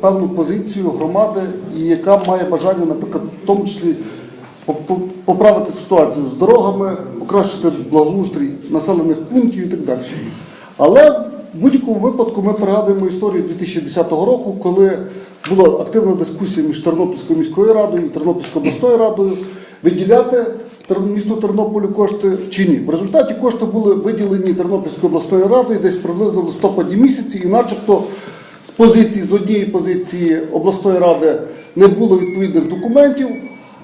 певну позицію громади, і яка має бажання, наприклад, в тому числі по- по- поправити ситуацію з дорогами, покращити благоустрій населених пунктів і так далі. Але в будь-якому випадку ми пригадуємо історію 2010 року, коли була активна дискусія між Тернопільською міською радою і Тернопільською обласною радою виділяти місту Тернополю кошти чи ні. В результаті кошти були виділені Тернопільською обласною радою десь приблизно в листопаді місяці, і начебто з позиції з однієї позиції обласної ради не було відповідних документів.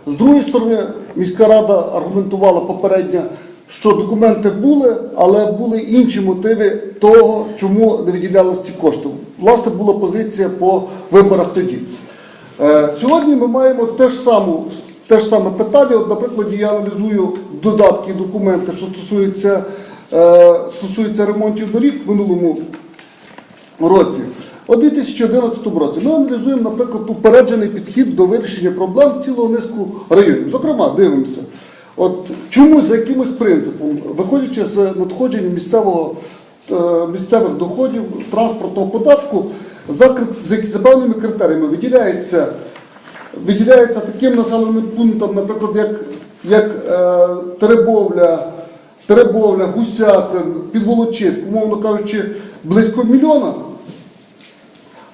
З другої сторони, міська рада аргументувала попередньо, що документи були, але були інші мотиви того, чому не виділялися ці кошти. Власне, була позиція по виборах тоді. Е, Сьогодні ми маємо те ж, саму, те ж саме питання. От, наприклад, я аналізую додатки і документи, що стосуються, е, стосуються ремонтів доріг в минулому році. У 2011 році ми аналізуємо, наприклад, упереджений підхід до вирішення проблем цілого низку районів. Зокрема, дивимося, от чому за якимось принципом, виходячи з надходжень місцевого, е, місцевих доходів транспортного податку, за, за, за певними критеріями виділяється, виділяється таким населеним пунктам, наприклад, як, як е, Теребовля, Теребовля, Гусятин, Підволочиськ, умовно кажучи, близько мільйона.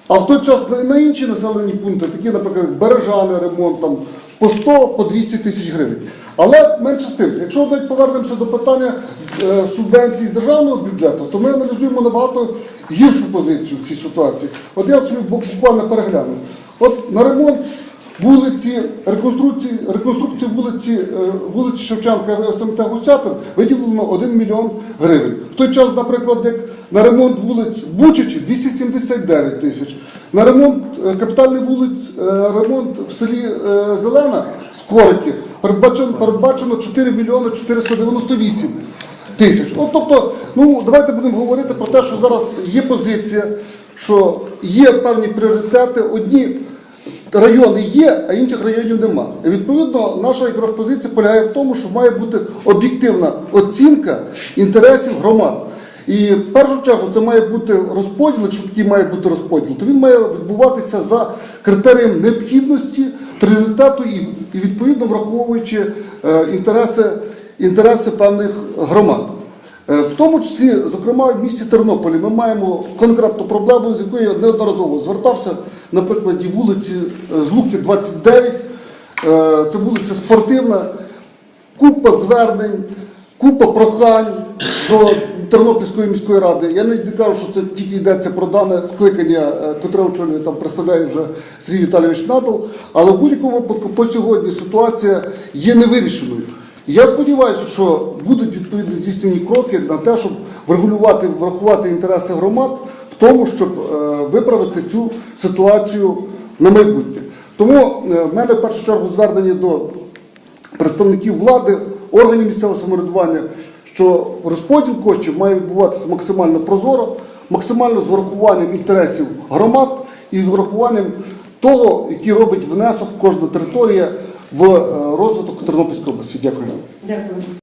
А в той час на- інші населені пункти, такі, наприклад, Бережани, ремонт там по 100, по 200 тисяч гривень. Але менше з тим, якщо навіть повернемося до питання е, субвенцій з державного бюджету, то ми аналізуємо набагато гіршу позицію в цій ситуації. От я собі буквально перегляну. От на ремонт вулиці, реконструкції, реконструкції вулиці, е, вулиці Шевченка в СМТ Гусятин виділено 1 мільйон гривень. В той час, наприклад, як на ремонт вулиць в Бучачі 279 тисяч. На ремонт е, капітальний вулиць, е, ремонт в селі е, Зелена Скорики передбачено, передбачено 4 мільйони 498 тисяч. От тобто, ну давайте будемо говорити про те, що зараз є позиція, що є певні пріоритети. Одні райони є, а інших районів нема. І відповідно, наша якраз позиція полягає в тому, що має бути об'єктивна оцінка інтересів громад. І в першу чергу це має бути розподіл, якщо такий має бути розподіл, то він має відбуватися за критерієм необхідності, пріоритету і, і відповідно враховуючи е, інтереси, інтереси певних громад. Е, В тому числі, зокрема, в місті Тернополі ми маємо конкретну проблему, з якою я неодноразово звертався на прикладі вулиці е, Злуки 29, е, це вулиця спортивна, купа звернень, купа прохань до Тернопільської міської ради. Я не кажу, що це тільки йдеться про дане скликання, е, котре очолює там представляє вже Сергій Віталійович Надал, але в будь-якому випадку по сьогодні ситуація є невирішеною. Я сподіваюся, що будуть відповідні здійснені кроки на те, щоб врегулювати, врахувати інтереси громад в тому, щоб е, виправити цю ситуацію на майбутнє. Тому е, в мене в першу чергу звернення до представників влади, органів місцевого самоврядування, що розподіл коштів має відбуватися максимально прозоро, максимально з врахуванням інтересів громад і з врахуванням того, який робить внесок кожна територія в е, розвиток Тернопільської області. Дякую. Дякую.